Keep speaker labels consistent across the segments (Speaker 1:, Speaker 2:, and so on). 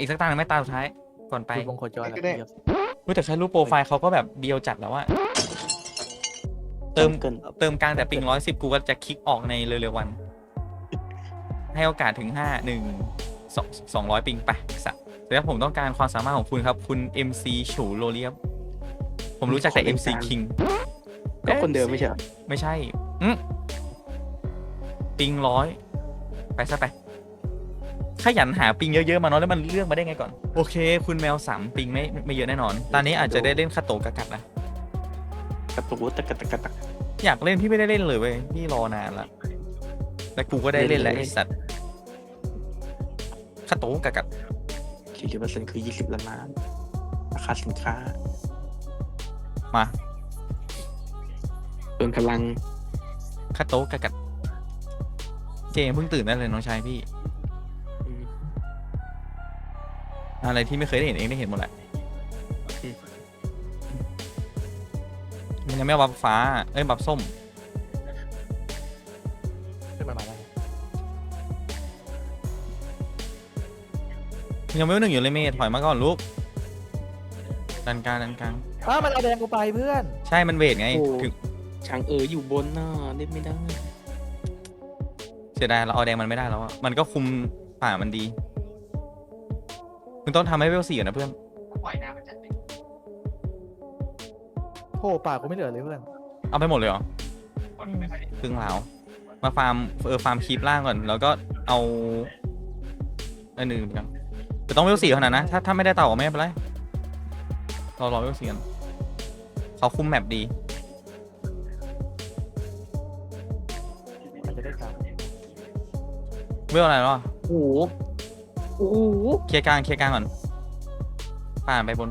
Speaker 1: อีกสักตาหนึ่งไหม่ตาสุดท้ายก่อนไป
Speaker 2: ดูวงโคจร
Speaker 3: ก็ได้
Speaker 2: แบบ
Speaker 1: เฮ้ยแต่แค่รูปโปรไฟล์เขาก็แบบเบียวจัดแล้วอะเติม
Speaker 3: เกิน
Speaker 1: เติมกลางแต่ปิงร้อยสิบกูก็จะคลิกออกในเร็วๆวัน ให้โอกาสถึงห้าหนึ่งสองสองร้อยปิงไปสักแต่ถ้าผมต้องการความสามารถของคุณครับ คุณ MC ฉูโรเลียบผมรู้จักแต่ MC King
Speaker 3: ก็คนเดิมไม่ใช่เหรอ
Speaker 1: ไม่ใช่อืมปิงร้อย ไปซะไป ขยันหาปิงเยอะๆมาเนาะแล้วมันเลือกมาได้ไงก่อน โอเค คุณแมวสามปิงไม่ไม่เยอะแน่นอน ตอนนี้อาจจะได้เล่นคาโตะกะกัดนะ
Speaker 3: กระตุกตะกะตะกะตะ
Speaker 1: อยากเล่นพี่ไม่ได้เล่นเลยเว้ยพี่รอนานละแต่กูก็ได้เล่นแล้ว
Speaker 3: เล่
Speaker 1: ไอน
Speaker 3: เลย
Speaker 1: สัตว์คาโตะกะกัด
Speaker 3: สี่สิบเปอร์เซ็นต์คือยี่สิบล้านล้านราคาสินค้า
Speaker 1: มา
Speaker 3: เติมพลัง
Speaker 1: คาโตะกะกัดเจมเพิ่งตื่นได้เลยน้องชายพี่
Speaker 3: อะ
Speaker 1: ไรที่ไม่เคยได้เห็นเองได้เห็นหมดแหละ
Speaker 3: อืม
Speaker 1: มันยังไม่บับฟ้า เอ้ยบับส้ม
Speaker 2: ขึ้นมาใหม่ได้
Speaker 1: ยังไม่หนึ่งอยู่เลยเมย์ถอยมาก่อนลูกดันกลางดันกลาง
Speaker 2: อ้าวมันเอาแดงกูไปเพื่อน
Speaker 1: ใช่มันเวทไงถึง
Speaker 3: ช้างเอออยู่บนน่ะเล่นไม่ได้
Speaker 1: เสียดายเราเอาแดงมันไม่ได้แล้วอะมันก็คุมป่ามันดี คุณต้องทำให้เวลสี่ก่อนนะเพื่อน
Speaker 2: โอ้ปากกูไม่เหลือเลยเพื่อน
Speaker 1: เอาไปหมดเลยเหรอ
Speaker 2: อืม
Speaker 1: ครึ่งเหลามาฟาร์มเออฟาร์มคีปล่างก่อน แล้วก็เอาอันหนึ่งกันแต่ต้องเวลสี่เท่านั้นนะถ้าถ้าไม่ได้เต่าก็ไม่เป็นไรรอรอเวลสี่กันเขาคุมแมปดี
Speaker 2: อาจจะได้กลับ
Speaker 1: เวลอะไรแล้วอะ
Speaker 3: โอ้โห โอ้โห
Speaker 1: เคลียร์กลางเคลียร์กลางก่อนป่านไปบน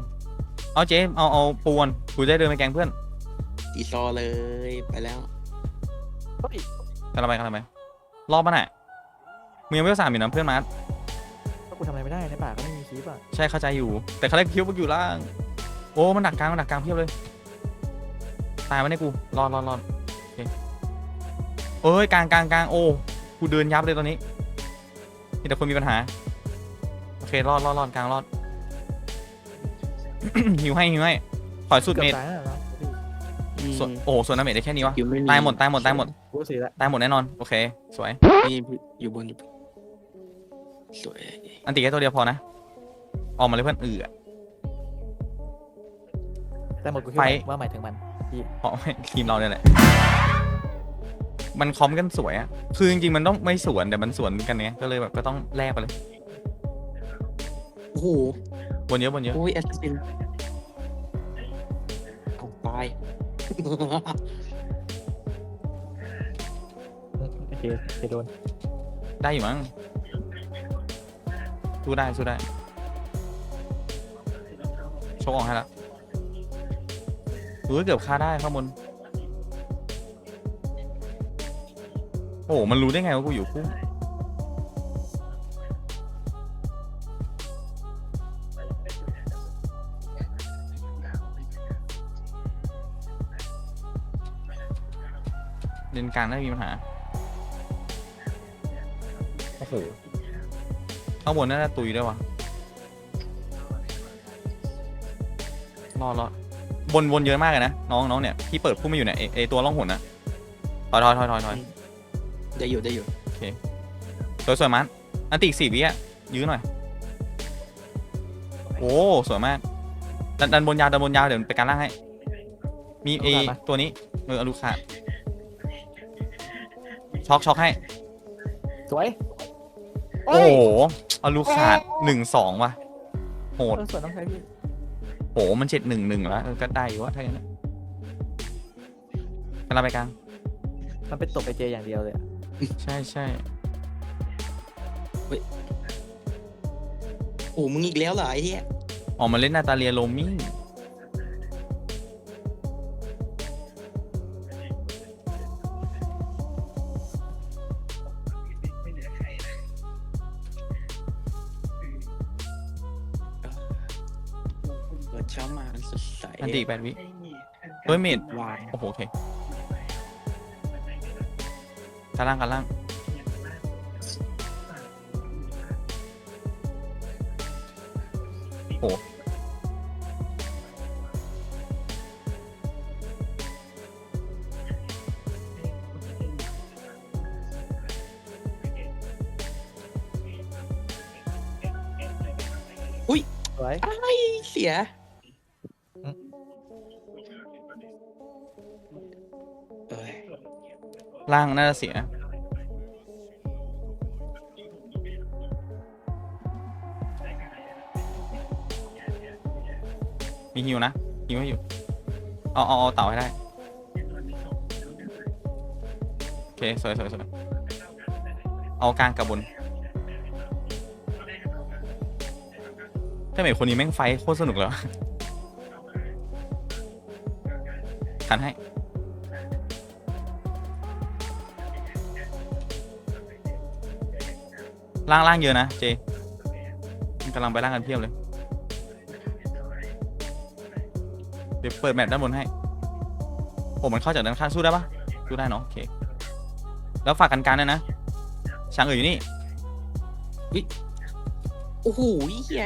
Speaker 1: เอาเจ๊เอาเอาปูนกูจะได้เดินไปแกงเพื่อน
Speaker 3: ตีซอเลยไปแล้ว
Speaker 2: เฮ้ย
Speaker 1: กันละไปกันละไปรอบมันอะมึงยังเวลสามอยู่นะเพื่อนมาร์ท
Speaker 2: ก็กูทำอะไรไม่ได้ในป่าก็ไม่มีคลิปอะ
Speaker 1: ใช่เข้าใจอยู่ แต่เขาเรียกคิวมันอยู่ล่าง โอ้มันดักกลางมันดักกลางเพียบเลยตายมาเนี่ยกูรอดรอดรอดโอเคเอ้ยกลางกลางกลางโอ้กูเดินยับเลยตอนนี้มีแต่คนมีปัญหาโอ เครอดรอดรอดกลางรอด หิวให้หิวให้ถอยสุด
Speaker 2: เกือ
Speaker 1: เม
Speaker 2: บ
Speaker 1: ด
Speaker 2: ตายแล้วนะ
Speaker 1: ส่วนโอ้โหส่วนน้ำเมดได้แค่นี้วะ
Speaker 3: คิวไตา
Speaker 1: ยหมดตายหมดตายหมด
Speaker 2: กูสีละ
Speaker 1: ตายหมดแน่นอน โอเค สวย
Speaker 3: นี่อยู่บนอยู่บนสวย
Speaker 1: อันติแค่ตัวเดียวพอนะ ออกมาเลยเพื่อนเอือ
Speaker 2: แต่หมดกูคิด
Speaker 1: ไฟ
Speaker 2: ว่าหมายถึงมัน
Speaker 1: เพราะทีมเราเนี่ยแหละ มันคอมกันสวยอะคือจริงๆมันต้องไม่สวนแต่มันสวนกันไงก็เลยแบบก็ต้องแลกไปเลย
Speaker 3: โอ้โห
Speaker 1: บนเยอะบนเยอะ
Speaker 3: โอ้ยแอสซินเอาตาย
Speaker 2: โอเคโอเคโดน
Speaker 1: ได้อยู่มั้งสู้ได้สู้ได้โชกออกให้ละเออเกือบฆ่าได้ข้างบนโอ้โหมันรู้ได้ไงว่ากูอยู่คู่ ลนกลางได้มีปัญหาโอ้โหข้างบนน่าจะตุยด้วยวะรอดรอดบนบนเยอะมากเลยนะ น้องน้องเนี่ยพี่เปิดพุ่มไม่อยู่เนี่ยไอ้ไอตัวล่องหนนะถอยถอยถอยถอยถอย
Speaker 3: ได้อยู่ได้อยู่
Speaker 1: สวยสวยมันอันติอีกสี่วิอะยื้อหน่อย โอ้สวยมากดันดันบนยาวดันบนยาวเดี๋ยวไปการล่างให้ มีไอตัวนี้เอออลูคา ช็อกช็อกให้
Speaker 2: สวย
Speaker 1: โอ้โหอลูขาดหนึ่งสองว่ะโหด
Speaker 2: เออสวยน้องชายพี่
Speaker 1: โห มันเจ็ดหนึ่งหนึ่งแล้วเออก็ได้อยู่วะถ้าอย่างนั้นกำลังไปกลาง
Speaker 2: มันเป็นตบไปเจอย่างเดียวเลยอะ
Speaker 1: ใช่ใช่
Speaker 3: โอ้มึงอีกแล้วเหรอไอ้เหี้ย
Speaker 1: ออกมาเล่นนาตาเลียโรมิง
Speaker 3: เปิดเช้ามาสดใส
Speaker 1: อันตีแปดวิเฮ้ยเมด
Speaker 3: วาง
Speaker 1: โอ้โหโอเคกันล่างกันล่าง
Speaker 3: เอ้ย
Speaker 1: ล่างน่าจะเสีย มีฮิวนะฮิวให้อยู่เอาเอาเอาเต่าให้ได้ โอเค สวยสวยสวยเอากลางกับบนถ้าเหม็นคนนี้แม่งไฟโคตรสนุกเลย ว่ะขันให้ ล่างล่างเยอะนะเจมันกำลังไปล่างกันเพียบเลย เดี๋ยวเปิดแมปด้านบนให้โอ้มันเข้าจากด้านข้างสู้ได้ปะสู้ได้เนาะโอเค แล้วฝากกันการด้วยนะช้างเอ๋ยอยู่นี่
Speaker 3: โอ้โหเฮีย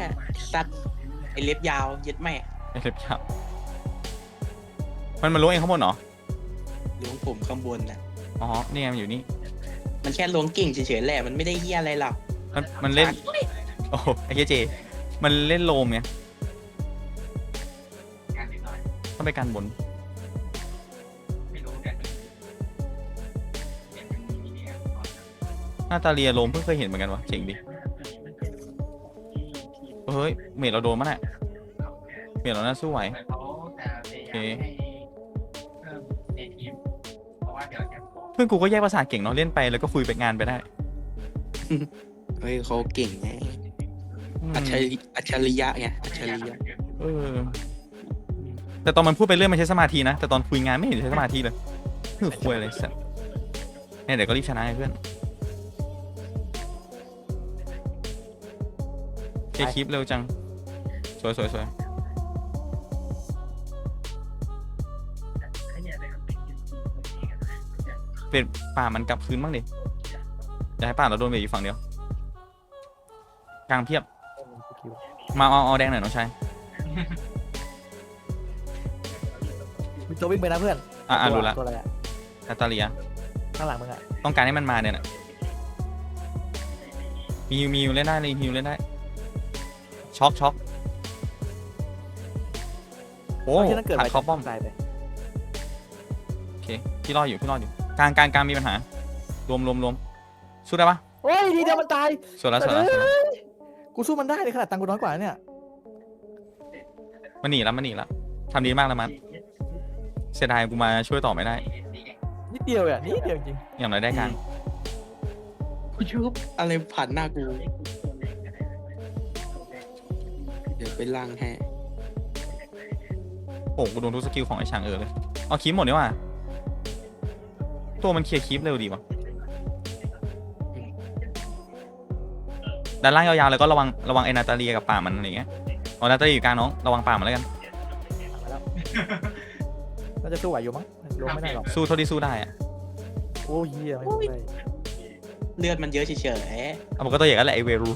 Speaker 3: สัตว์ไอเล็บยาวเย็ดแม่
Speaker 1: ไอ้เล็บยาว มันมาล้วงเองข้างบนเหรอ
Speaker 3: ล้วงผมข้างบนนะ
Speaker 1: อ๋อ นี่ไงมันอยู่นี่
Speaker 3: มันแค่ล้วงเก่งเฉยๆแหละมันไม่ได้เฮียอะไรหรอก
Speaker 1: มันมันเล่น โอ้โหไอ้เหี้ยเจ มันเล่นโลมไงต้องไปกันบน หน้าตาเรียโลมเพิ่งเคยเห็นเหมือนกันวะเจ๋งดิเฮ้ย เมดเราโดนมั้ยน่ะเมดเราน่าสู้ไหวโอเค เพื่อนกูก็แยกภาษาเก่งเนาะเล่นไปแล้วก็คุยไปงานไปได้
Speaker 3: เฮ้ยเขาเก่งไง
Speaker 1: อืม
Speaker 3: อัจฉริอัจฉริยะไงอัจฉริยะ
Speaker 1: เออ แต่ตอนมันพูดไปเรื่อยมันใช้สมาธินะ แต่ตอนคุยงานไม่เห็นใช้สมาธิเลยคือคุยอะไรสัตว์เนี่ยเดี๋ยวก็รีบชนะไอ้เพื่อนเคคลิปเร็วจัง สวยสวยสวย เปลี่ยนป่ามันกลับคืนบ้างดิอย่าให้ป่าเราโดนเบรกอยู่ฝั่งเดียว กลางเพียบ มาเอาเอาแดงหน่อยน้องชาย
Speaker 2: มีตัววิ่งไปนะเพื่อน
Speaker 1: อะอะ
Speaker 2: ตัว
Speaker 1: รู้ละ
Speaker 2: ตัวอะไรอะ
Speaker 1: นาตาเลีย
Speaker 2: ข้างหลังมึงอะ
Speaker 1: ต้องการให้มันมาเนี่ยนะมีฮิวมีฮิวเล่นได้เลยฮิวเล่นได้ ช็อกช็อกโอ้
Speaker 2: ที่นั่นเกิด
Speaker 1: หั
Speaker 2: ไป
Speaker 1: กเขาป้อม
Speaker 2: ตายไป
Speaker 1: โอเคพี่รอดอยู่พี่รอดอยู่ กลางกลางกลางมีปัญหารวมรวมรวมสู้ได้ปะ
Speaker 2: โอ้ยทีเดียวมันตาย
Speaker 1: สวยแล้วสวยแล้วสวยแล้ว
Speaker 2: กูสู้มันได้เลยขนาดตังค์กูน้อยกว่าเนี่ย
Speaker 1: มันหนีแล้วมันหนีแล้วทำดีมากแล้วมันเสียดายกูมาช่วยต่อไม่ได้
Speaker 2: นิดเดียวอะนิดเดียวจริง
Speaker 1: อย่างไรได้กลาง
Speaker 3: กูชุบอะไรผ่านหน้ากู เดี๋ยวไปล่างให้
Speaker 1: โอ้กูโดนทุกสกิลของไอ้ช่างเออเลยเอาคลิปหมดนี่ว่า ตัวมันเคลียร์คลิปเร็วดีวะด้านล่างยาวๆแล้วก็ระวังระวังไอ้นาตาเลียกับป่ามันอะไรอย่างเงี้ยเอานาตาเลียอยู่กลางน้องระวังป่ามันแล้วกัน
Speaker 2: น่าจะสู้ไหวอยู่มั้งลงไม่ได้หรอก
Speaker 1: สู้เท่าที่สู้ได้อะ
Speaker 2: โอ้ยเหี้ยไม่ได้
Speaker 3: เลือดมันเยอะเฉย
Speaker 1: เอาผมก็ตัวอย่างนั้นแหละไอเวรู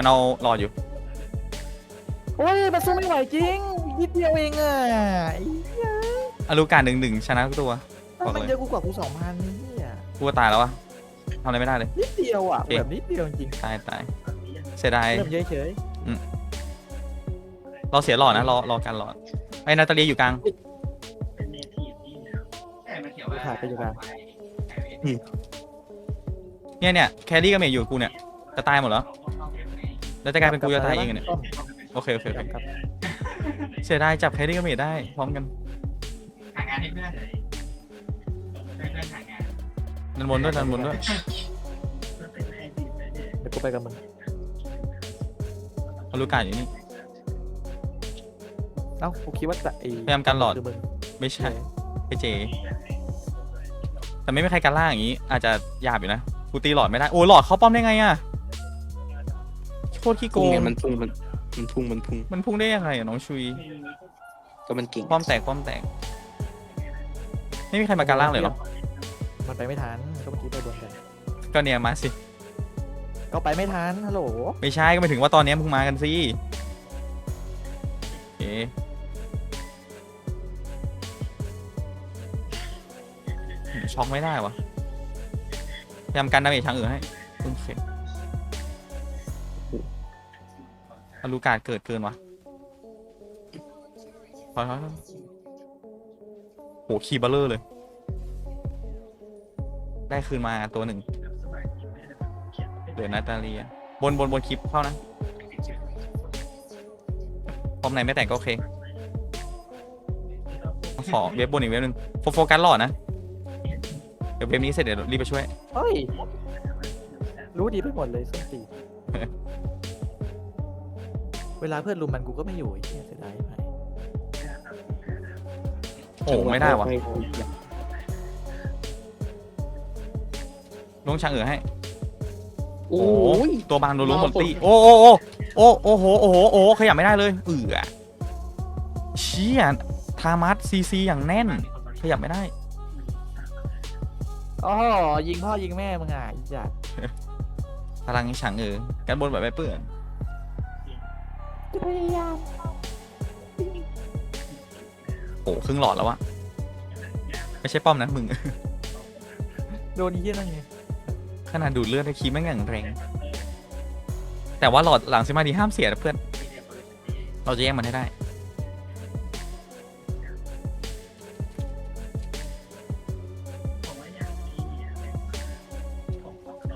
Speaker 1: มันเอารออยู่
Speaker 2: โอ้ยมันสู้ไม่ไหวจริงนิดเดียวเองอะไอ้เหี้ย
Speaker 1: อารูการหนึ่งหนึ่งชนะทุกตัว บอก
Speaker 2: มัน
Speaker 1: เลย
Speaker 2: เยอะกูกว่ากูสองพันนี่อะ
Speaker 1: กูก็ตายแล้ววะทำอะไรไม่ได้เลย
Speaker 2: นิดเดียวอะ
Speaker 1: โอเค
Speaker 2: แบบนิดเดียวจริง
Speaker 1: ตายตายเสียดาย
Speaker 2: เริ่มเฉยเฉย
Speaker 1: รอเสียหลอดนะรอรอการหลอดไอ้นาตาเลียอยู่กลาง
Speaker 2: ๆกูถ่ายไปอยู่กลาง
Speaker 1: เนี่ยเนี่ยแครี่กับเมย์อยู่กับกูเนี่ยจะตายหมดแล้ว แล้วจะกลายเป็นกูจะตายเองเนี่ยโอเคโอเคโอเค
Speaker 2: ครับ
Speaker 1: เสียดายจับแครี่กับเมย์ได้ พร้อมกัน
Speaker 4: หางานให้เพื่อนเพื่อนหางาน
Speaker 1: ดันบนด้วยดันบนด้วย
Speaker 2: เดี๋ยวกูไปกับมึง
Speaker 1: อารูการอยู่นี่
Speaker 2: เอ้ากูคิดว่าจะไอ้
Speaker 1: พยายามกันหลอด
Speaker 2: คือมึง
Speaker 1: ไม่ใช่ไอเจ แต่ไม่มีใครกันล่างอย่างนี้ อาจจะหยาบอยู่นะ กูตีหลอดไม่ได้ โอ้ยหลอดเข้าป้อมได้ไงอะ โคตรขี้โก
Speaker 3: พุ่ง
Speaker 1: ง
Speaker 3: เนี่ยมันพุ่งมันมันพุ่งมันพุ่ง
Speaker 1: มันพุ่งได้ยังไงอะน้องชุย
Speaker 3: ก็มันเก่ง
Speaker 1: ป้อมแตกป้อมแตก ไม่มีใครมาการล่างเลยเหรอ
Speaker 2: มันไปไม่ทันก็เมื่อกี้ไปบนกัน
Speaker 1: ก็เนี่ยมาสิ
Speaker 2: ก็ไปไม่ทันฮัลโหล
Speaker 1: ไม่ใช่ก็หมายถึงว่าตอนนี้มึงมากันสิโอเคช็อกไม่ได้วะพยายามกันดาเมจทางอื่นให้โอเค อลูกาดเกิดเกินวะถอยถอยถอยโหคีย์เบลเลอร์เลย ได้คืนมาตัวหนึ่งเหลือนาตาเลีย บนบนบนคลิปเข้านะพร้อมไหนไม่แต่งก็โอเค ขอเว็บบนอีกเว็บหนึ่งโฟโฟกัสหล่อนะ เดี๋ยวเว็บนี้เสร็จเดี๋ยวรีบไปช่วย
Speaker 2: เฮ้ย รู้ดีไปหมดเลยส้นตี เวลาเพื่อนรุมมันกูก็ไม่อยู่ไอ้เหี้ยเสียดายไป
Speaker 1: โอ้ไม่ได้วะ
Speaker 3: ค่อย
Speaker 1: ลงช่างเอ๋อให้
Speaker 3: โอ้ย
Speaker 1: ตัวบางโดนล้มหมด
Speaker 3: รอผม
Speaker 1: ตีโอ้โอ้โอ้โอ้โอ้โหโอ้โหโอ้โหขยับไม่ได้เลย เอือเชี่ยทามัสซีซีอย่างแน่น ขยับไม่ได้
Speaker 2: อ๋อยิงพ่อยิงแม่มึงอะอีจัด
Speaker 1: พลังช่างเอ๋อกันบนแบบไม่เปื่อน
Speaker 2: จะ พยายาม
Speaker 1: โอ้ครึ่งหลอดแล้ววะไม่ใช่ป้อมนะมึง
Speaker 2: โดนเหี้ยนั่นไง
Speaker 1: ขนาดดูดเลือดในคีย์แม่งอย่างแรง แต่ว่าหลอดหลังซิมาดีห้ามเสียนะเพื่อน เราจะแย่งมันให้ได้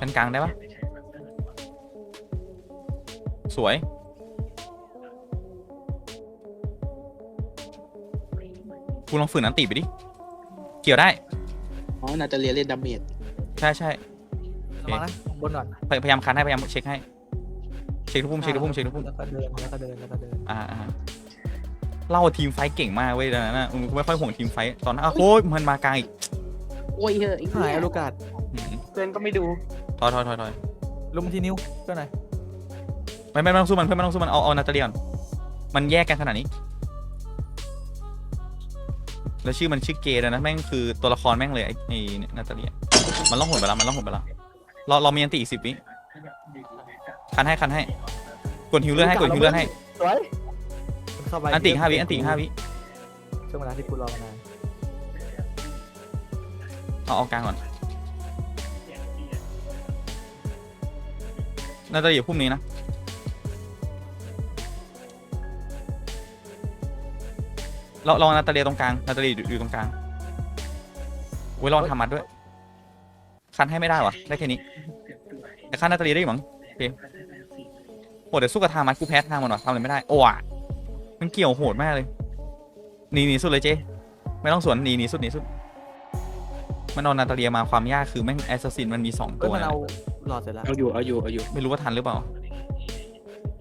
Speaker 1: กันกลางได้ปะสวย ลองฝืนอันติไปดิ เกี่ยวได้
Speaker 3: อ๋อนาตาเลียเล่นดาเมจ
Speaker 1: ใช่ใช่
Speaker 2: ระวังนะบนก่อน
Speaker 1: พยพยายามคันให้พยายามเช็คให้ เช็คทุกพุ่มเช็คทุกพุ่มเช็คทุกพุ่ม
Speaker 2: แล้วก็เดินแล้วก็เดินแล้วก็เดิน
Speaker 1: อ่าอ่าเล่าว่าทีมไฟท์เก่งมากเว้ยนะนะมึงไม่ค่อยห่วงทีมไฟท์ตอนนั้นอ้าวโอ้ยมันมากลางอีก
Speaker 3: โอ้ยเฮ้ย
Speaker 2: หายอลูกาด
Speaker 1: อืม
Speaker 3: เพื่อนก็ไม่ดู
Speaker 1: ถอยถอยถอยถอย
Speaker 2: ลุมทีนิ้วก็ไหนอย
Speaker 1: ไม่ไม่ไม่ต้องสู้มันเพื่อนไม่ต้องสู้มันเอาเอานาตาเลียนมันแยกกันขนาดนี้ แล้วชื่อมันชื่อเกย์เลยนะแม่งคือตัวละครแม่งเลยไอ้ไอ้เนี่ยนาตาเลียมันล่องหนไปแล้วมันล่องหนไปแล้วเราเรามีอันติอีกสิบวิคันให้คันให้กดฮิวเลือดให้กดฮิวเลือดให้
Speaker 2: สวยมันเข้าไป
Speaker 1: อันติอีกห้าวิอันติอีกห้าวิ
Speaker 2: ช่วงเวลาที่กูรอมานาน
Speaker 1: เอาเอากลางก่อนนาตาเลียพุ่มนี้นะ เราลองนาตาเลียตรงกลางนาตาเลียอยู่อยู่ตรงกลางโอ้ยลองทำมัดด้วย คันให้ไม่ได้วะได้แค่นี้แต่คันนาตาเลียได้อยู่มั้งโอเคโหเดี๋ยวสู้กับทางมัดกูแพ้ทางมันวะทำอะไรไม่ได้โอ้อะมันเกี่ยวโหดมากเลยหนีหนีสุดเลยเจ๊ไม่ต้องสวนหนีหนีสุดหนีสุดมันเอานาตาเลียมาความยากคือแม่งแอสซัสซินมันมีสอง
Speaker 2: เอ้
Speaker 1: ตั
Speaker 2: ยวมัน
Speaker 1: นะ
Speaker 2: เอาหลอดเสร็จแล้ว
Speaker 3: เอาอยู่เอาอยู่เอาอยู่
Speaker 1: ไม่รู้ว่าทันหรือเปล่า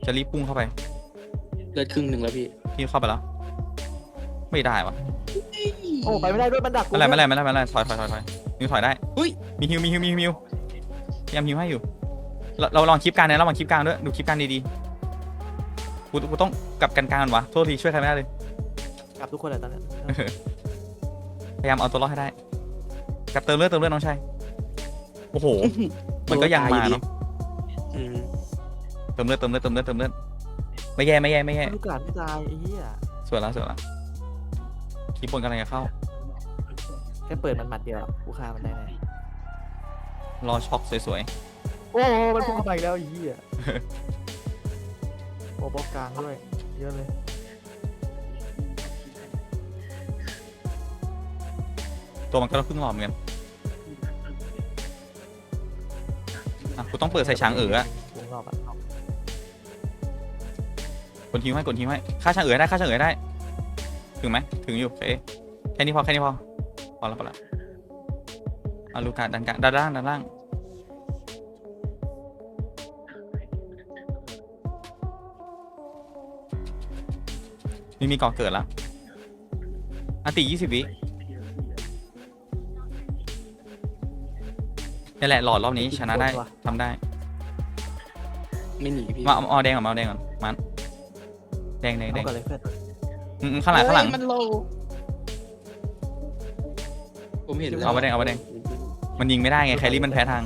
Speaker 1: จะรีบพุ่งเข้าไป
Speaker 3: เลือดครึ่งหนึ่งแล้วพี่
Speaker 1: พี่เข้าไปแล้ว ไม่ได้วะ
Speaker 2: โอ้ไปไม่ได้ด้วยมันดักกู
Speaker 1: ไม่เป็นไรไม่เป็นไรไม่เป็นไรไม่เป็นไรถอยถอยถอยถอยนิวถอยได้
Speaker 3: อุ้ย
Speaker 1: มีฮิวมีฮิวมีฮิวมีฮิวพยายามฮิวให้อยู่เราเราลองคลิปกลางนะระวังคลิปกลางด้วยดูคลิปกลางดีๆกูกูต้องกลับกันกลางก่อนวะโทษทีช่วยใครไม่ได้เลย
Speaker 2: กลับทุกคนเลยตอนนี้
Speaker 1: พยายามเอาตัวรอดให้ได้กลับเติมเลือดเติมเลือดน้องชายโอ้โห มันก็ยังมาเนาะ
Speaker 3: อืม
Speaker 1: เติมเลือดเติมเลือดเติมเลือดเติมเลือดไม่แย่ไม่แย่ไม่แย่
Speaker 2: ลูกาดไม่ตายไอ้เหี้ย
Speaker 1: สวยแล้วสวยแล้ว คลิปบนกำลังจะเข้า
Speaker 2: แค่เปิดมันหมัดเดียวอะกูฆ่ามันได้แน่
Speaker 1: รอช็อกสวย
Speaker 2: โอ้โหมันพุ่งเข้าไปอีกแล้วไอ้เหี้ยโอ้บล็อกกลางด้วย เยอะเลย
Speaker 1: ๆ ตัวมันก็ต้องพึ่งหลอดเหมือนกันอะกูต้องเปิดใส่ช้างเอ๋ออะ
Speaker 2: วงรอบอะ
Speaker 1: กดฮิวให้กดฮิวให้ค่าช้างเอ๋อได้ค่าช้างเอ๋อได้ ถึงไหมถึงอยู่โอเคแค่นี้พอแค่นี้พอพอแล้วพอแล้วเอาลูกกาดันกลางด้านล่างด้านล่างมีมีก่อเกิดแล้วอันติยี่สิบวินี่แหละหลอดรอบนี้ชนะได้ทำได้
Speaker 3: ไม่หนีพี่
Speaker 1: มาเอาเอาแดงก่อนมาเอาแดงก่อนมันแดงแดงแด
Speaker 2: เอา
Speaker 1: ง
Speaker 2: ก่อนเลยเพื่อน
Speaker 1: อืมอืมข้างหลังข้างหลัง
Speaker 3: เฮ้ยมันโลผมเห็นแล้ว
Speaker 1: เอาไปแดงเอาไปแดง มันยิงไม่ได้ไงแครี่มันแพ้ทาง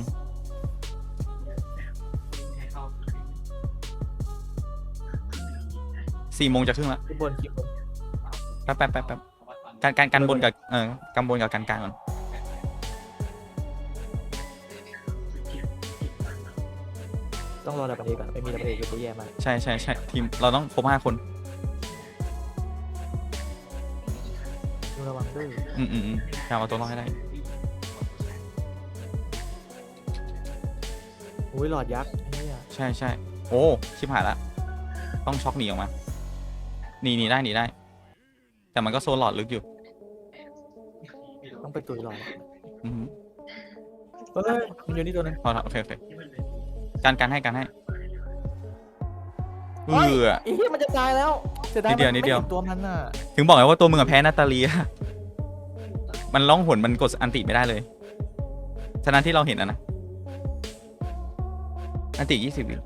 Speaker 1: สี่โมงจะครึ่งแล้ว
Speaker 2: ขึ้นบนคลิปบน
Speaker 1: แป๊บแป๊บแป๊บแป๊บการการการบนกับเออการบนกับการกลางก่อน
Speaker 2: ต้องรอดับเบิลเอกก่อนไม่มีดับเบิลเอกก็แย่มาก
Speaker 1: ใช่ใช่ใช่ทีมเราต้องครบห้าคน
Speaker 2: ดูระวังด้วย
Speaker 1: อืมอืมอืมพยายามเอาตัวรอดให้ได้
Speaker 2: อุ้ยหลอดยักษ์ไอ้เนี่ย
Speaker 1: ใช่ใช่โอ้ชิบหายละต้องช็อกหนีออกมาหนีหนีได้หนีได้ แต่มันก็โซนหลอดลึกอยู่
Speaker 2: ต้องไปตุยหลอด
Speaker 1: อือหือ
Speaker 2: เฮ้ยมันอยู่นี่ตัวหนึง
Speaker 1: พอละโอเคโอเคการการให้การให้เอ
Speaker 2: เฮ้ย
Speaker 1: อ
Speaker 2: ไอ้เหี้ยมันจะตายแล้ว เสียดาย
Speaker 1: นิดเดียว
Speaker 2: มั
Speaker 1: นิดเดียว
Speaker 2: ไม่ห็ตัวมันน่ะ
Speaker 1: ถึงบอกไงว่าตัวมึงอะแพ้นาตาเลีย มันล่องหนมันกดอันติไม่ได้เลย ฉะนั้นที่เราเห็นอะนะ อันติยี่สิบวิ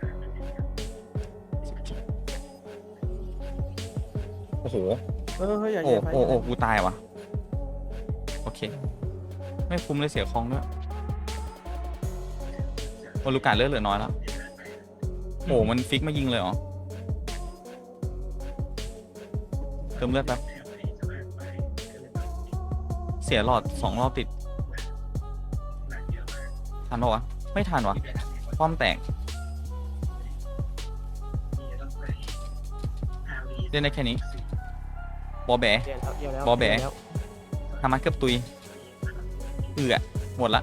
Speaker 1: โอ้โห
Speaker 2: เออเฮ้ยอย่า
Speaker 1: โอ้
Speaker 2: แย่ไป
Speaker 1: โอ้ โอ้ กูตายวะโอเค ไม่คุ้มเลยเสียคองด้วยโอลูกาเลือดเหลือน้อยแล้ว โอ้ มันฟิกมายิงเลยเหรอ ติมเลือดแป๊บเสียหลอดสองรอบติด ทันปะวะ ไม่ทันวะป้อมแตกเล่นได้แค่นี้ บอแบ
Speaker 2: แย่แล้วแย่แล้ว
Speaker 1: บอแบะ
Speaker 2: ย่ล้ว
Speaker 1: ทำมาเกือบตุย เอือหมดละ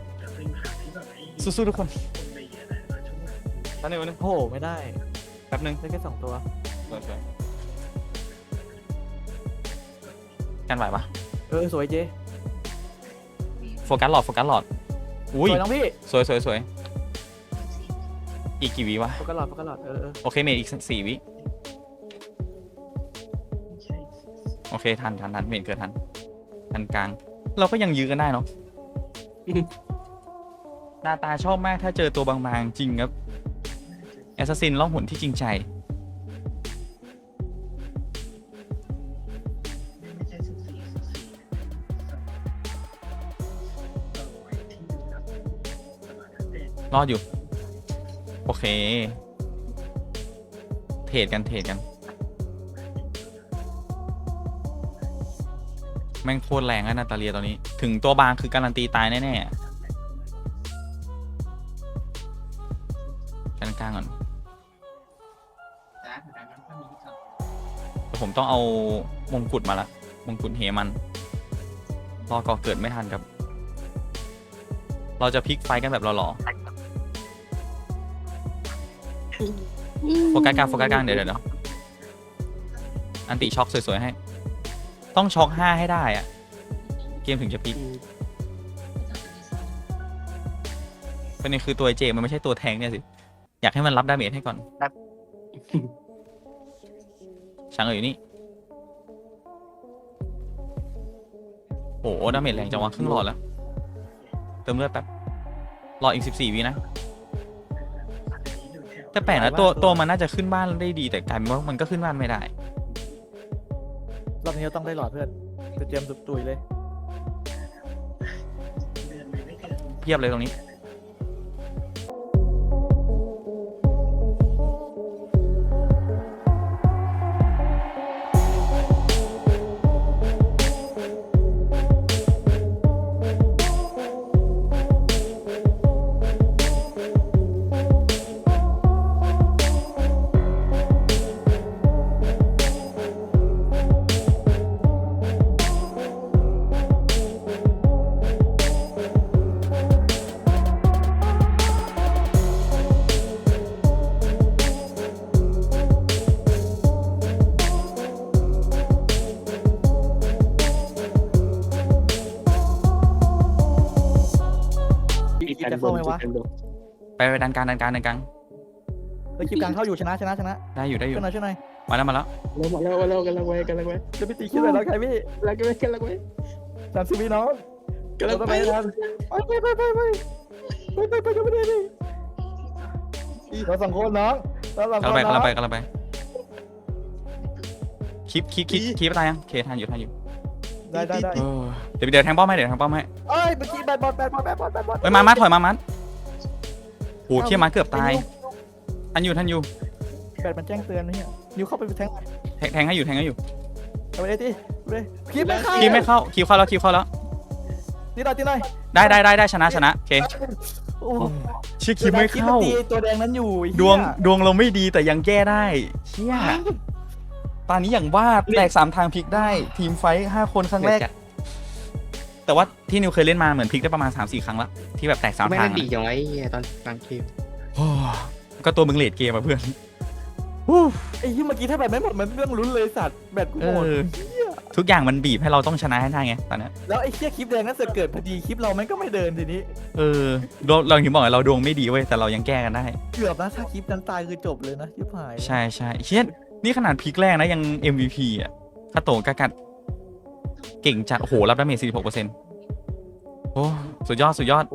Speaker 1: สู้ๆทุกคนแป๊บนึงแป๊บนึง
Speaker 2: โอ้โหไม่ได้
Speaker 1: แป๊บนึง
Speaker 2: ได้แค่สองตัว
Speaker 1: กันไหวปะ
Speaker 2: เออสวยเจ
Speaker 1: โฟกัสหลอดโฟกัสหลอดอุ้ย
Speaker 2: สวยน้องพี่
Speaker 1: สวยสวยสวยอีกกี่วิวะ
Speaker 2: โฟกัสหลอดโฟกัสหลอดเออเออ
Speaker 1: โอเคเมทอีกสี่วิโอเคทันทันทันเมทเกิดทันทันกลาง เราก็ยังยื้อกันได้เนาะหน้าตาชอบมากถ้าเจอตัวบางๆจริงครับแอสซัสซินล่องหนที่จริงใจ รอดอยู่ โอเค เทรดกันเทรดกัน แม่งโคตรแรงอะนาตาเลียตอนนี้ ถึงตัวบางคือการันตีตายแน่ๆกันกลางก่อนผมต้องเอามงกุฎมาละมงกุฎเหมัน รอก่อเกิดไม่ทันครับ เราจะพลิกไฟกันแบบหล่อๆ โฟกัสกลางโฟกัสกลางเดี๋ยวเดี๋ยวเดี๋ยวอันติช็อกสวยๆให้ ต้องช็อกห้าให้ได้อะเกมถึงจะพลิกประเด็นคือตัวเจมันไม่ใช่ตัวแทงเนี่ยสิ อยากให้มันรับดาเมจให้ก่อน
Speaker 3: ครับ
Speaker 1: ช้างเอ๋ยอยู่นี่ โอ้โหดาเมจแรงจังวะครึ่งหลอดแล้ว เติมเลือดแป๊บ รออีกสิบสี่วินะ แต่แปลกนะตัวตัวมันน่าจะขึ้นบ้านได้ดีแต่กลายเป็นว่ามันก็ขึ้นบ้านไม่ได้
Speaker 2: รอบนี้เราต้องได้หลอดเพื่อนจะเตรียมสุดตุยเลย
Speaker 1: เพียบเลยตรง
Speaker 3: นี้
Speaker 1: ไปไปดันกลางดันกลางดันกลาง
Speaker 2: เฮ้ยคลิปกลางเข้าอยู่ชนะชนะชนะ
Speaker 1: ได้อยู่ได้อยู่
Speaker 2: ช่วยหน่อยช่วยหน่อย
Speaker 1: มาแล้วมาแล้ว
Speaker 3: แล้วมาแล้วมาแล้วกันละไว้กันละไว้
Speaker 2: จะไปตีคลิปเลยแล้วใครพี่
Speaker 3: กันละไว้กันละไว้
Speaker 2: สามสิบวิน้อง
Speaker 3: กันละ
Speaker 2: เราต้อง
Speaker 3: ไว้
Speaker 2: ไปทันไปไปไปไปไปไปไปไปไปไปไปเราสองคนน้องเราสอง
Speaker 1: กำ
Speaker 2: ค
Speaker 1: ลัง
Speaker 2: น
Speaker 1: ไป
Speaker 2: น้อง
Speaker 1: กำลังไปกำลังไปคลิปคลิปคลิปคลิปตายยังโอเคทันอยู่ทันอยู่
Speaker 2: ได้ได้ได้
Speaker 1: เออเดี๋ยวเดี๋ยวแทงป้อมให้เดี๋ยวแทงป้อมให้
Speaker 2: เอ้ยเมื่อกี้แบดบอลแบดบอลแบดบอลแบดบอล
Speaker 1: เฮ้ยมามาถอยมามัน โอ้เคียมาเกือบตาย ทันอยู่ทันอยู่
Speaker 2: แบดมันแจ้งเตือนนะเนี่ยนิ้วเข้าไปแทง
Speaker 1: แทงแทงให้อยู่แทงให้อยู่
Speaker 2: เอาไปเลยดิไปเลยคลิปไม่เข้า
Speaker 1: คลิปไม่เข้าคลิปเข้าแล้วคลิปเข้าแล้ว
Speaker 2: ตีหน่อยตีหน่อย
Speaker 1: ได้ได้ได้ได้ชนะชนะโอเค
Speaker 2: โอ้
Speaker 1: เชื่อคลิปไม่เข้า
Speaker 2: ตีตัวแดงนั้นอยู่ไอ้
Speaker 1: ดวง
Speaker 2: เหี้ย
Speaker 1: ดวงเราไม่ดีแต่ยังแก้ได้เชี่ยตอนนี้อย่างว่าแตกสามทางพลิกได้ ทีมไฟท์ห้าคนครั้งแรก แต่ว่าที่นิวเคยเล่นมาเหมือนพลิกได้ประมาณ3าสี่ครั้งละที่แบบแตกสาม
Speaker 3: ไม่
Speaker 1: ทา
Speaker 3: ได้
Speaker 1: ง
Speaker 3: ดี
Speaker 1: อะ
Speaker 3: อย่างไรตอนกลางเกม
Speaker 1: โอ้ก็ตัวมึงเลดเกมอะเพื่อนฮู้
Speaker 2: ไอ้ที่เมื่อกี้ถ้าแบตไม่หมดมันเรื่องลุ้นเลยสัตว์แบตกู
Speaker 1: เอ
Speaker 2: หมด
Speaker 1: อทุกอย่างมันบีบให้เราต้องชนะให้ได้ไงตอนเนี้ย
Speaker 2: แล้วไอ้เชี่ยคลิปแดงนั้นเสือกเกิดพอดีคลิปเราแม่งก็ไม่เดินทีนี้
Speaker 1: เออเราเราถึงบอกไงเราดวงไม่ดีเว้ยแต่เรายังแก้กันได้
Speaker 2: เกือบนะถ้าคลิปนั้นตายคือจบเลยนะชิบหาย
Speaker 1: ใช่ใช่เช่นนี่ขนาดพลิกแรกนะยัง MVP อะคาโตะกากัด เก่งจัดโอ้โหรับดาเมจ46%โอ้สุดยอด สุดยอด